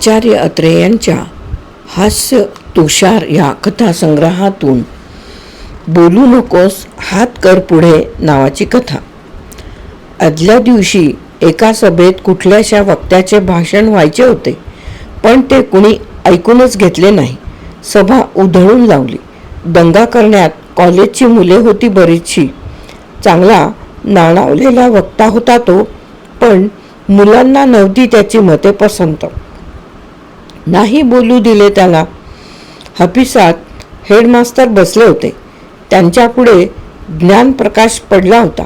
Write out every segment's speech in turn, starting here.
आचार्य अत्रे यांच्या हास्य तुषार या कथासंग्रहातून बोलू नकोस हात कर पुढे नावाची कथा. आदल्या दिवशी एका सभेत कुठल्याशा वक्त्याचे भाषण व्हायचे होते पण ते कुणी ऐकूनच घेतले नाही. सभा उधळून लावली. दंगा करण्यात कॉलेजची मुले होती बरीचशी. चांगला नाणावलेला वक्ता होता तो पण मुलांना नव्हती त्याची मते पसंत. नाही बोलू दिले त्याला. हपिसात हेडमास्तर बसले होते. त्यांच्यापुढे ज्ञानप्रकाश पडला होता.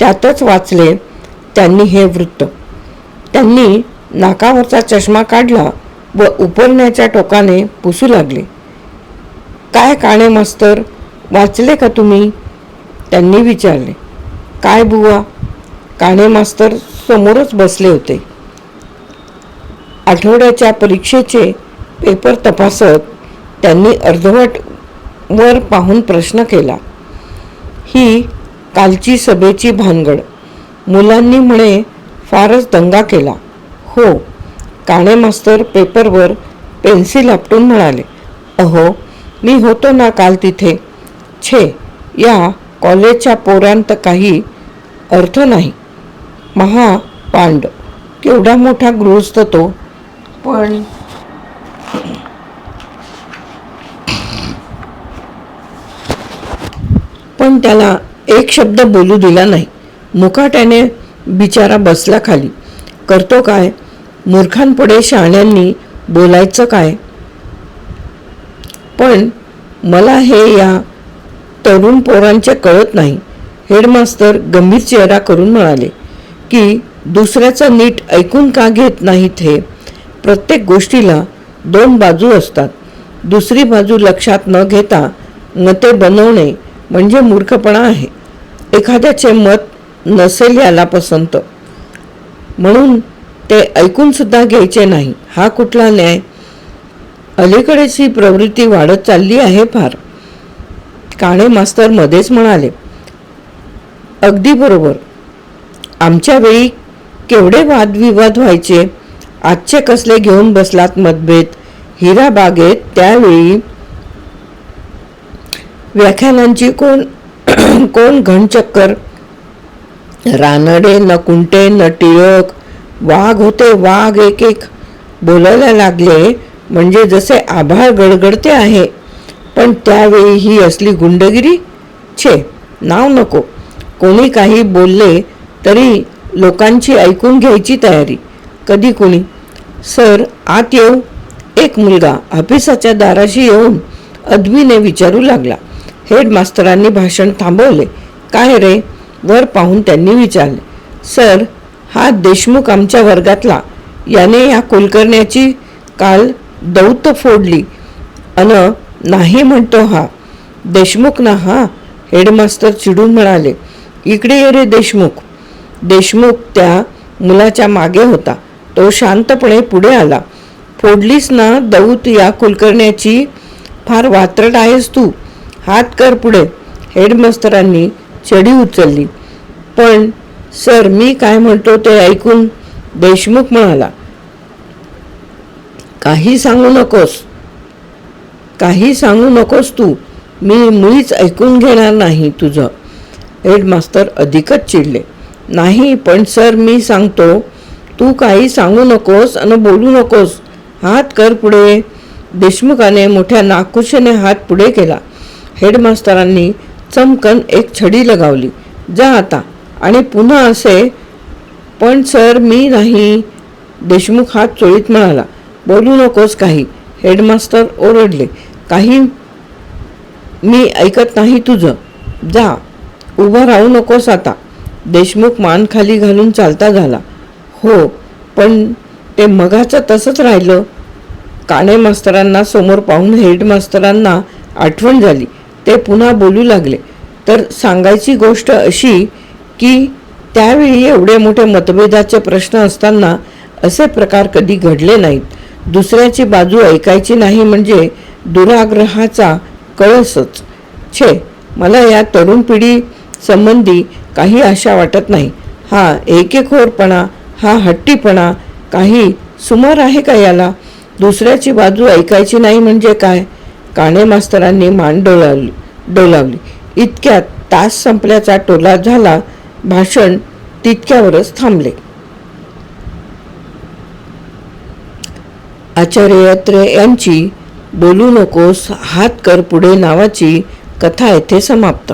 त्यातच वाचले त्यांनी हे वृत्त. त्यांनी नाकावरचा चष्मा काढला व उपरण्याच्या टोकाने पुसू लागले. काय काणे मास्तर वाचले का तुम्ही? त्यांनी विचारले. काय बुवा? काणे मास्तर समोरच बसले होते. आठवड्याच्या परीक्षेचे पेपर तपासत त्यांनी अर्धवट वर पाहून प्रश्न केला. ही कालची सभेची भानगड. मुलांनी म्हणे फारच दंगा केला. हो काणे मास्तर पेपरवर पेन्सिल आपटून म्हणाले अहो मी होतो ना काल तिथे. छे या कॉलेजच्या पोरांत काही अर्थ नाही. महा पांड केवढा मोठा गृहस्थ तो. पण पण त्याला एक शब्द बोलू दिला नाही. मुकाट्याने बिचारा बसला खाली. करतो काय? मूर्खांपुढे शहाण्यांनी बोलायचं काय? पण मला हे या तरुण पोरांचे कळत नाही. हेडमास्तर गंभीर चेहरा करून म्हणाले की दुसऱ्याचं नीट ऐकून का घेत नाहीत हे? प्रत्येक गोष्टीला दोन बाजू असतात. दुसरी बाजू लक्षात न घेता मते बनवणे म्हणजे मूर्खपणा आहे. एखाद्याचे मत नसेल याला पसंत. म्हणून ते ऐकून सुद्धा घ्यायचे नाही. हा कुठला न्याय? अलीकडेच ही प्रवृत्ती वाढत चालली आहे फार. काणे मास्तर मध्येच म्हणाले अगदी बरोबर. आमच्या वेळी केवढे वादविवाद व्हायचे? आजचे कसले घेऊन बसलात मतभेद? हिरा बागेत त्यावेळी व्याख्यानांची कोण कोण घनचक्कर? रानडे न कुंटे न टिळक वाघ होते वाघ एक एक बोलायला लागले म्हणजे जसे आभाळ गडगडते आहे पण त्यावेळी ही असली गुंडगिरी? छे नाव नको. कोणी काही बोलले तरी लोकांची ऐकून घ्यायची तयारी. कधी कोणी? सर आत येऊ एक मुलगा ऑफिसाच्या दाराशी येऊन अद्वीने विचारू लागला. हेडमास्तरांनी भाषण थांबवले. काय रे? वर पाहून त्यांनी विचारले. सर हा देशमुख आमच्या वर्गातला. याने या कुलकर्ण्याची काल दौत फोडली. अन नाही म्हणतो हा. देशमुख ना हा? हेडमास्तर चिडून म्हणाले. इकडे ये रे देशमुख. देशमुख त्या मुलाच्या मागे होता. तो शांतपणे पुढे आला. फोडलीस ना दौत या कुलकर्ण्याची? फार वात्रट आहेस तू. हात कर पुढे. हेडमास्तरांनी चढी उचलली. पण सर मी काय म्हणतो ते ऐकून? देशमुख म्हणाला. काही सांगू नकोस. काही सांगू नकोस तू. मी मुळीच ऐकून घेणार नाही तुझं. हेडमास्तर अधिकच चिडले. नाही पण सर मी सांगतो. तू काही सांगू नकोस आणि बोलू नकोस. हात कर पुढे. देशमुखाने मोठ्या नाकुशेने हात पुढे केला. हेडमास्तरांनी चमकन एक छडी लगावली. जा आता. आणि पुन्हा असे पण सर मी नाही. देशमुख हात चोळीत म्हणाला. बोलू नकोस काही. हेडमास्तर ओरडले. काही मी ऐकत नाही तुझं. जा. उभं राहू नकोस आता. देशमुख मान खाली घालून चालता झाला. हो पण ते मगाचं तसंच राहिलं. काणे मास्तरांना समोर पाहून हेडमास्तरांना आठवण झाली. ते पुन्हा बोलू लागले. तर सांगायची गोष्ट अशी की त्यावेळी एवढे मोठे मतभेदाचे प्रश्न असताना असे प्रकार कधी घडले नाहीत. दुसऱ्याची बाजू ऐकायची नाही म्हणजे दुराग्रहाचा कळसच. छे मला या तरुण पिढी संबंधी काही आशा वाटत नाही. हा एकेखोरपणा हा हट्टीपणा काही सुमार आहे का याला? दुसऱ्याची बाजू ऐकायची नाही म्हणजे काय? काणे मास्तरांनी मान डोलावली डोलावली. इतक्यात तास संपल्याचा टोला झाला. भाषण तितक्यावरच थांबले. आचार्य अत्रे यांची बोलू नकोस हात कर पुढे नावाची कथा येथे समाप्त.